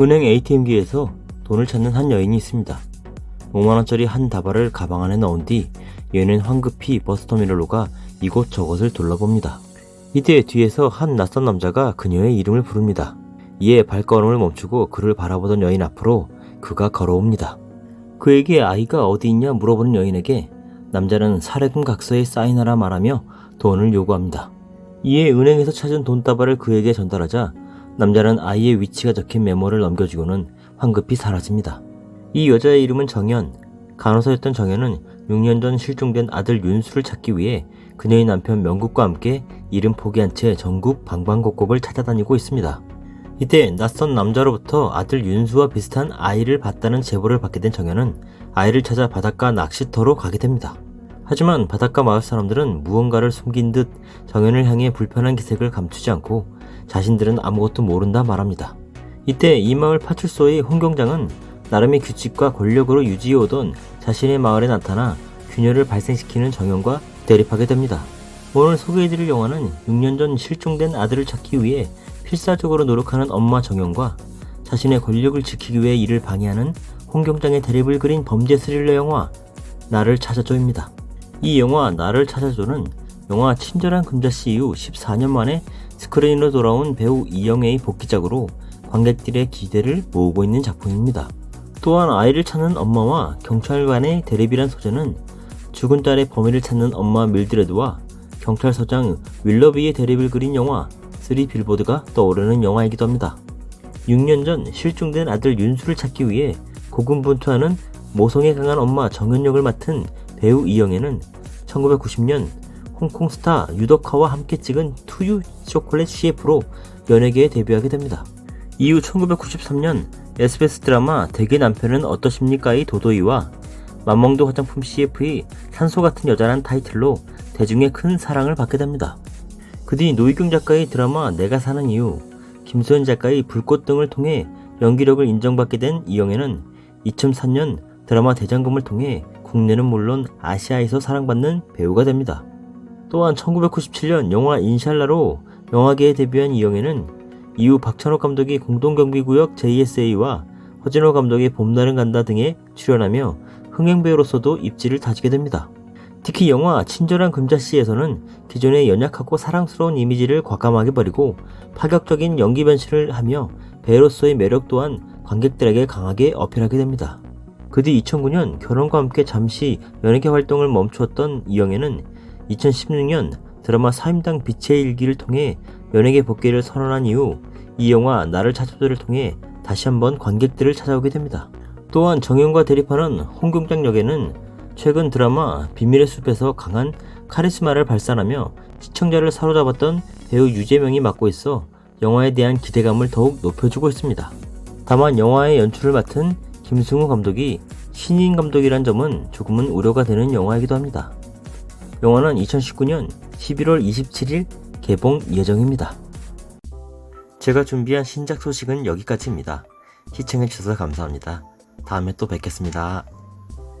은행 ATM기에서 돈을 찾는 한 여인이 있습니다. 5만원짜리 한 다발을 가방 안에 넣은 뒤 여인은 황급히 버스터미널로 가 이곳 저곳을 둘러봅니다. 이때 뒤에서 한 낯선 남자가 그녀의 이름을 부릅니다. 이에 발걸음을 멈추고 그를 바라보던 여인 앞으로 그가 걸어옵니다. 그에게 아이가 어디 있냐 물어보는 여인에게 남자는 사례금 각서에 사인하라 말하며 돈을 요구합니다. 이에 은행에서 찾은 돈 다발을 그에게 전달하자 남자는 아이의 위치가 적힌 메모를 넘겨주고는 황급히 사라집니다. 이 여자의 이름은 정연. 간호사였던 정연은 6년 전 실종된 아들 윤수를 찾기 위해 그녀의 남편 명국과 함께 이름 포기한 채 전국 방방곡곡을 찾아다니고 있습니다. 이때 낯선 남자로부터 아들 윤수와 비슷한 아이를 봤다는 제보를 받게 된 정연은 아이를 찾아 바닷가 낚시터로 가게 됩니다. 하지만 바닷가 마을 사람들은 무언가를 숨긴 듯 정연을 향해 불편한 기색을 감추지 않고 자신들은 아무것도 모른다 말합니다. 이때 이 마을 파출소의 홍경장은 나름의 규칙과 권력으로 유지해오던 자신의 마을에 나타나 균열을 발생시키는 정연과 대립하게 됩니다. 오늘 소개해드릴 영화는 6년 전 실종된 아들을 찾기 위해 필사적으로 노력하는 엄마 정연과 자신의 권력을 지키기 위해 이를 방해하는 홍경장의 대립을 그린 범죄 스릴러 영화 나를 찾아줘입니다. 이 영화 나를 찾아줘는 영화 친절한 금자씨 이후 14년 만에 스크린으로 돌아온 배우 이영애의 복귀작으로 관객들의 기대를 모으고 있는 작품입니다. 또한 아이를 찾는 엄마와 경찰관의 대립이란 소재는 죽은 딸의 범인을 찾는 엄마 밀드레드와 경찰서장 윌러비의 대립을 그린 영화 쓰리 빌보드가 떠오르는 영화이기도 합니다. 6년 전 실종된 아들 윤수를 찾기 위해 고군분투하는 모성에 강한 엄마 정연역을 맡은 배우 이영애는 1990년 홍콩 스타 유덕화와 함께 찍은 투유 초콜릿 CF로 연예계에 데뷔하게 됩니다. 이후 1993년 SBS 드라마 대개 남편은 어떠십니까의 도도이와 맘몽도 화장품 CF의 산소 같은 여자란 타이틀로 대중의 큰 사랑을 받게 됩니다. 그 뒤 노희경 작가의 드라마 내가 사는 이유, 김소연 작가의 불꽃 등을 통해 연기력을 인정받게 된 이영애는 2003년 드라마 대장금을 통해 국내는 물론 아시아에서 사랑받는 배우가 됩니다. 또한 1997년 영화 인샬라로 영화계에 데뷔한 이영애는 이후 박찬욱 감독이 공동경비구역 JSA와 허진호 감독의 봄날은 간다 등에 출연하며 흥행배우로서도 입지를 다지게 됩니다. 특히 영화 친절한 금자씨에서는 기존의 연약하고 사랑스러운 이미지를 과감하게 버리고 파격적인 연기 변신을 하며 배우로서의 매력 또한 관객들에게 강하게 어필하게 됩니다. 그 뒤 2009년 결혼과 함께 잠시 연예계 활동을 멈추었던 이영애는 2016년 드라마 사임당 빛의 일기를 통해 연예계 복귀를 선언한 이후 이 영화 나를 찾아줘를 통해 다시 한번 관객들을 찾아오게 됩니다. 또한 정연과 대립하는 홍경장 역에는 최근 드라마 비밀의 숲에서 강한 카리스마를 발산하며 시청자를 사로잡았던 배우 유재명이 맡고 있어 영화에 대한 기대감을 더욱 높여주고 있습니다. 다만 영화의 연출을 맡은 김승우 감독이 신인 감독이란 점은 조금은 우려가 되는 영화이기도 합니다. 영화는 2019년 11월 27일 개봉 예정입니다. 제가 준비한 신작 소식은 여기까지입니다. 시청해주셔서 감사합니다. 다음에 또 뵙겠습니다.